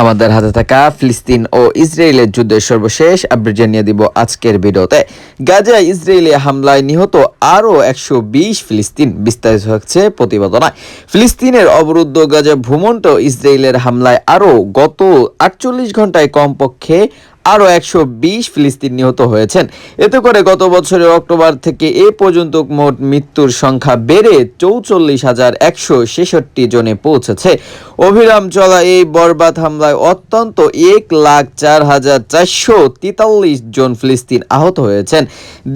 আমাদের হাতে থাকা ফিলিস্তিন ও ইসরায়েলের যুদ্ধের সর্বশেষ আপডেট জানিয়ে দিব আজকের ভিডিওতে। গাজায় ইসরায়েলি হামলায় নিহত আরও একশো বিশ ফিলিস্তিন বিস্তারিত হচ্ছে প্রতিবেদনায়। ফিলিস্তিনের অবরুদ্ধ গাজা ভূমন্ত ইসরায়েলের হামলায় আরও গত আটচল্লিশ ঘন্টায় কমপক্ষে আরও একশো বিশ ফিলিস্তিন নিহত হয়েছেন। এতে করে গত বছরের অক্টোবর থেকে এ পর্যন্ত মোট মৃত্যুর সংখ্যা বেড়ে চৌচল্লিশ হাজার একশো ছেষট্টি জনে পৌঁছেছে। অভিরাম চলা এই বরবাদ হামলায় অত্যন্ত এক লাখ চার হাজার চারশো তেতাল্লিশ জন ফিলিস্তিন আহত হয়েছেন।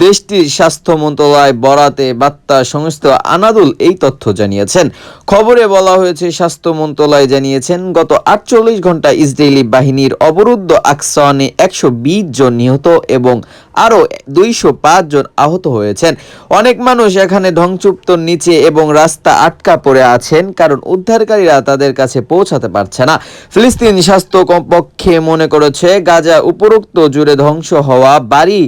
দেশটির স্বাস্থ্য মন্ত্রণালয় বরাতে বার্তা সংস্থা আনাদুল এই তথ্য জানিয়েছেন। খবরে বলা হয়েছে, স্বাস্থ্য মন্ত্রণালয় জানিয়েছেন, গত আটচল্লিশ ঘণ্টা ইসরায়েলি বাহিনীর অবরুদ্ধ আকসানে একশো বিশ জন নিহত এবং আরও দুইশো পাঁচ জন আহত হয়েছেন। অনেক মানুষ এখানে ধ্বংসুপ্ত নিচে এবং রাস্তা আটকা পড়ে আছেন, কারণ উদ্ধারকারীরা তাদের কাছে পৌঁছাতে পারছে না। ফিলিস্তিন স্বাস্থ্য কমপক্ষে মনে করেছে, গাজা উপরোক্ত জুড়ে ধ্বংস হওয়া বাড়ি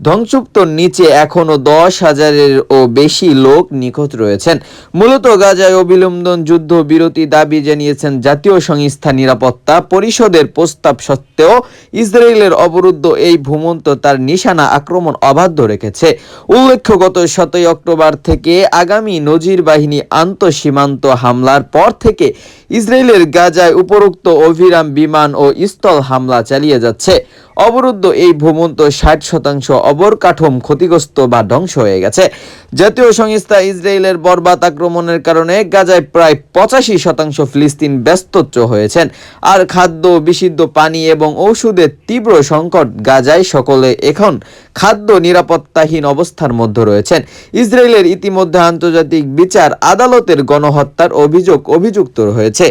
ধ্বংসুপ্ত নিচে এখনও দশ হাজারের ও বেশি লোক নিখোঁজ রয়েছেন। মূলত গাজায় অবিলম্বন যুদ্ধ বিরতি দাবি জানিয়েছেন জাতীয় সংস্থা নিরাপত্তা পরিষদের প্রস্তাব সত্ত্বেও ইসরায়েলের অবরুদ্ধ এই ভূমন্ত তার নিশানা আক্রমণ অবাধ্য রেখেছে। উল্লেখ্য, গত সতই অক্টোবর থেকে আগামী নজির বাহিনী আন্তঃসীমান্ত হামলার পর থেকে ইসরায়েলের গাজায় উপরোক্ত অভিরাম বিমান ও স্থল হামলা চালিয়ে যাচ্ছে। অবরুদ্ধ এই ভূমন্ত ষাট শতাংশ অবরকাঠম ক্ষতিগ্রস্ত বা ধ্বংস হয়ে গেছে। জাতীয় সংস্থা ইসরায়েলের বরবাদ আক্রমণের কারণে গাজায় প্রায় পঁচাশি শতাংশ ফিলিস্তিন ব্যস্তচ্চ হয়েছেন। আর খাদ্য, বিশুদ্ধ পানি এবং ঔষধের তীব্র সংকট গাজায় সকলে এখন খাদ্য নিরাপত্তাহীন অবস্থার মধ্যে রয়েছেন। ইসরায়েলের ইতিমধ্যে আন্তর্জাতিক বিচার আদালতের গণহত্যার অভিযোগ অভিযুক্ত হয়েছে